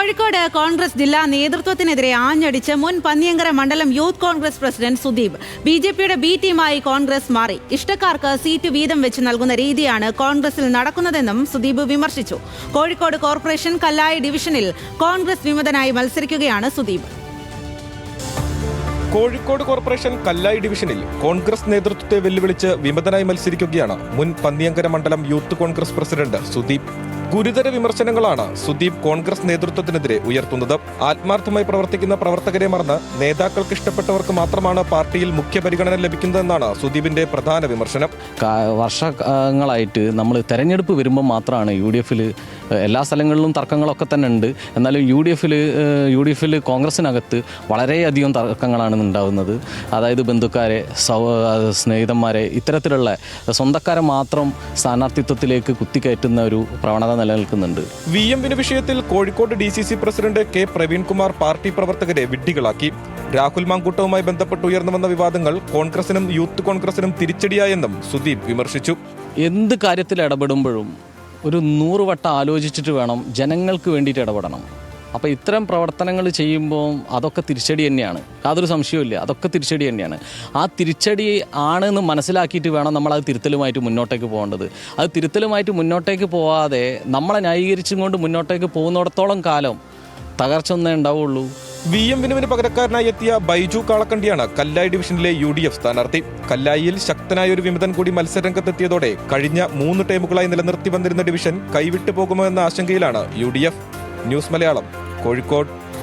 കോഴിക്കോട് കോൺഗ്രസ് ജില്ലാ നേതൃത്വത്തിനെതിരെ ആഞ്ഞടിച്ച് മുൻ പന്നിയങ്കര മണ്ഡലം Youth Congress president Sudeep. B J പിയുടെ ബി ടീമായി കോൺഗ്രസ് മാറി. ഇഷ്ടക്കാർക്ക് സീറ്റ് വീതം വെച്ച് നൽകുന്ന രീതിയാണ് കോൺഗ്രസിൽ നടക്കുന്നതെന്നും സുദീപ് വിമർശിച്ചു. കോഴിക്കോട് കോർപ്പറേഷൻ കല്ലായി ഡിവിഷനിൽ കോൺഗ്രസ് വിമതനായി മത്സരിക്കുകയാണ് സുദീപ്. കോഴിക്കോട് കോർപ്പറേഷൻ കല്ലായി ഡിവിഷനിൽ കോൺഗ്രസ് നേതൃത്വത്തെ വെല്ലുവിളിച്ച് വിമതനായി മത്സരിക്കുകയാണ് മുൻ പന്നിയങ്കര മണ്ഡലം യൂത്ത് കോൺഗ്രസ് പ്രസിഡന്റ് സുദീപ്. ഗുരുതര വിമർശനങ്ങളാണ് സുദീപ് കോൺഗ്രസ് നേതൃത്വത്തിനെതിരെ ഉയർത്തുന്നത്. ആത്മാർത്ഥമായി പ്രവർത്തിക്കുന്ന പ്രവർത്തകരെ മറന്ന് നേതാക്കൾക്ക് ഇഷ്ടപ്പെട്ടവർക്ക് മാത്രമാണ് പാർട്ടിയിൽ മുഖ്യ പരിഗണന ലഭിക്കുന്നതെന്നാണ് സുദീപിന്റെ പ്രധാന വിമർശനം. വർഷങ്ങളായിട്ട് നമ്മൾ തെരഞ്ഞെടുപ്പ് വരുമ്പോൾ മാത്രമാണ് യു ഡി എഫിൽ എല്ലാ സ്ഥലങ്ങളിലും തർക്കങ്ങളൊക്കെ തന്നെ ഉണ്ട്. എന്നാലും യു ഡി എഫിൽ യു ഡി എഫിൽ കോൺഗ്രസിനകത്ത് വളരെയധികം തർക്കങ്ങളാണ് ഉണ്ടാകുന്നത് അതായത് ബന്ധുക്കാരെ സൗ സ്നേഹിതന്മാരെ ഇത്തരത്തിലുള്ള സ്വന്തക്കാരെ മാത്രം സ്ഥാനാർത്ഥിത്വത്തിലേക്ക് കുത്തിക്കയറ്റുന്ന ഒരു പ്രവണത നിലനിൽക്കുന്നുണ്ട്. വി എമ്മിന് വിഷയത്തിൽ Kozhikode D C C president K Praveenkumar party പ്രവർത്തകരെ വിഡ്ഢികളാക്കി. രാഹുൽ മാങ്കൂട്ടവുമായി ബന്ധപ്പെട്ട് ഉയർന്നു വന്ന വിവാദങ്ങൾ കോൺഗ്രസിനും യൂത്ത് കോൺഗ്രസിനും തിരിച്ചടിയായെന്നും സുദീപ് വിമർശിച്ചു. എന്ത് കാര്യത്തിൽ ഇടപെടുമ്പോഴും ഒരു നൂറ് വട്ടം ആലോചിച്ചിട്ട് വേണം ജനങ്ങൾക്ക് വേണ്ടിയിട്ട് ഇടപെടണം. അപ്പോൾ ഇത്തരം പ്രവർത്തനങ്ങൾ ചെയ്യുമ്പോൾ അതൊക്കെ തിരിച്ചടി തന്നെയാണ്. യാതൊരു സംശയവുമില്ല. അതൊക്കെ തിരിച്ചടി തന്നെയാണ്. ആ തിരിച്ചടി ആണെന്ന് മനസ്സിലാക്കിയിട്ട് വേണം നമ്മൾ അത് തിരുത്തലുമായിട്ട് മുന്നോട്ടേക്ക് പോകേണ്ടത്. അത് തിരുത്തലുമായിട്ട് മുന്നോട്ടേക്ക് പോവാതെ നമ്മളെ ന്യായീകരിച്ചും കൊണ്ട് മുന്നോട്ടേക്ക് പോകുന്നിടത്തോളം കാലം തകർച്ച ഒന്നേ ഉണ്ടാവുള്ളൂ. വി എം വിനുവിന് പകരക്കാരനായി എത്തിയ ബൈജു കാളക്കണ്ടിയാണ് കല്ലായി ഡിവിഷനിലെ യു ഡി എഫ് സ്ഥാനാർത്ഥി. കല്ലായിയിൽ ശക്തനായ ഒരു വിമതൻ കൂടി മത്സരരംഗത്തെത്തിയതോടെ കഴിഞ്ഞ മൂന്ന് ടൈമുകളായി നിലനിർത്തി വന്നിരുന്ന ഡിവിഷൻ കൈവിട്ടു പോകുമോ എന്ന ആശങ്കയിലാണ് യു ന്യൂസ് മലയാളം കോഴിക്കോട്.